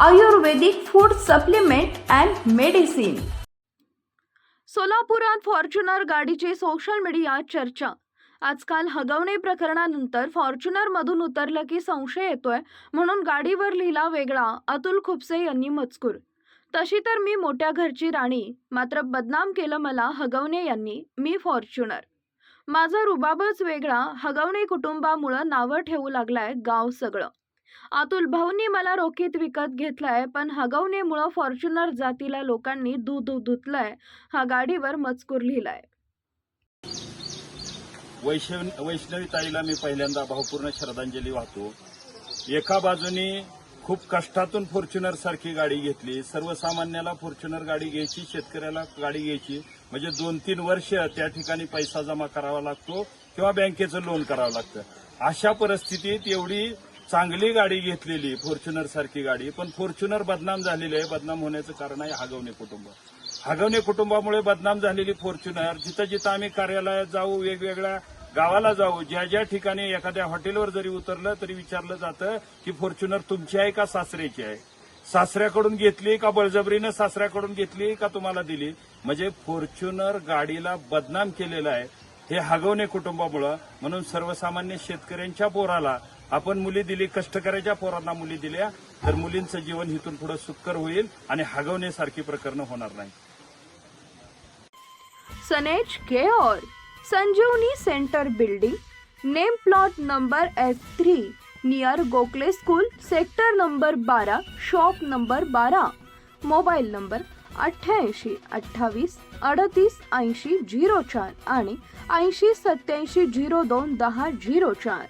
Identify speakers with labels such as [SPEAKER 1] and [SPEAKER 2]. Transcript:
[SPEAKER 1] Ayurvedic food supplement and medicine
[SPEAKER 2] सोलापुरात Fortuner गाडीची social media चर्चा. आजकाल हगवणे प्रकरणानंतर फॉर्च्युनरमधून उतरलं की संशय येतोय म्हणून गाडीवर लिहिला वेगळा अतुल खुपसे यांनी मजकूर. तशी तर मी मोठ्या घरची राणी मात्र बदनाम केलं मला हगवणे यांनी मी फॉर्च्युनर. माझा रुबाबच वेगळा हगवणे कुटुंबामुळं नावं ठेवू लागलाय गाव सगळं. अतुल भाऊंनी मला रोखीत विकत घेतलाय पण हगवणीमुळं फॉर्च्युनर जातीला लोकांनी दूध धुतलाय हा गाडीवर मजकूर लिहिलाय.
[SPEAKER 3] वैष्णव वैष्णवी ताईला मी पहिल्यांदा भावपूर्ण श्रद्धांजली वाहतो. एका बाजूनी खूप कष्टातून फॉर्च्युनर सारखी गाडी घेतली सर्वसामान्याला फॉर्च्युनर गाडी घ्यायची शेतकऱ्याला गाडी घ्यायची म्हणजे दोन तीन वर्ष त्या ठिकाणी पैसा जमा करावा लागतो किंवा बँकेचं लोन करावं लागतं. अशा परिस्थितीत एवढी चांगली गाडी घेतलेली फॉर्च्युनर सारखी गाडी पण फॉर्च्युनर बदनाम झालेली आहे. बदनाम होण्याचं कारण आहे हागवणे कुटुंब. हागवणे कुटुंबामुळे बदनाम झालेली फॉर्च्युनर जिथं जिथं आम्ही कार्यालयात जाऊ वेगवेगळ्या गावाला जाऊ ज्या ज्या ठिकाणी एखाद्या हॉटेलवर जरी उतरलं तरी विचारलं जातं की फॉर्च्युनर तुमची आहे का सासऱ्याची आहे? सासऱ्याकडून घेतली का बळजबरीनं सासऱ्याकडून घेतली का तुम्हाला दिली? म्हणजे फॉर्च्युनर गाडीला बदनाम केलेलं आहे. हे हागवणे कुटुंबामुळं. म्हणून सर्वसामान्य शेतकऱ्यांच्या पोराला आपण मुली दिली कष्टकऱ्याच्या पोरांना मुली दिल्या तर मुलींचं जीवन इथून पुढे सुकर होईल आणि हागवण्यासारखी प्रकरणं होणार नाही.
[SPEAKER 2] सनेज केओर Sanjivani center building name plot number F three near Gokhale school sector number बारा शॉप नंबर बारा मोबाईल नंबर अठ्ठ्याऐंशी अठ्ठावीस अडतीस ऐंशी झिरो चार आणि ऐंशी सत्याऐंशी झिरो दोन दहा झिरो चार.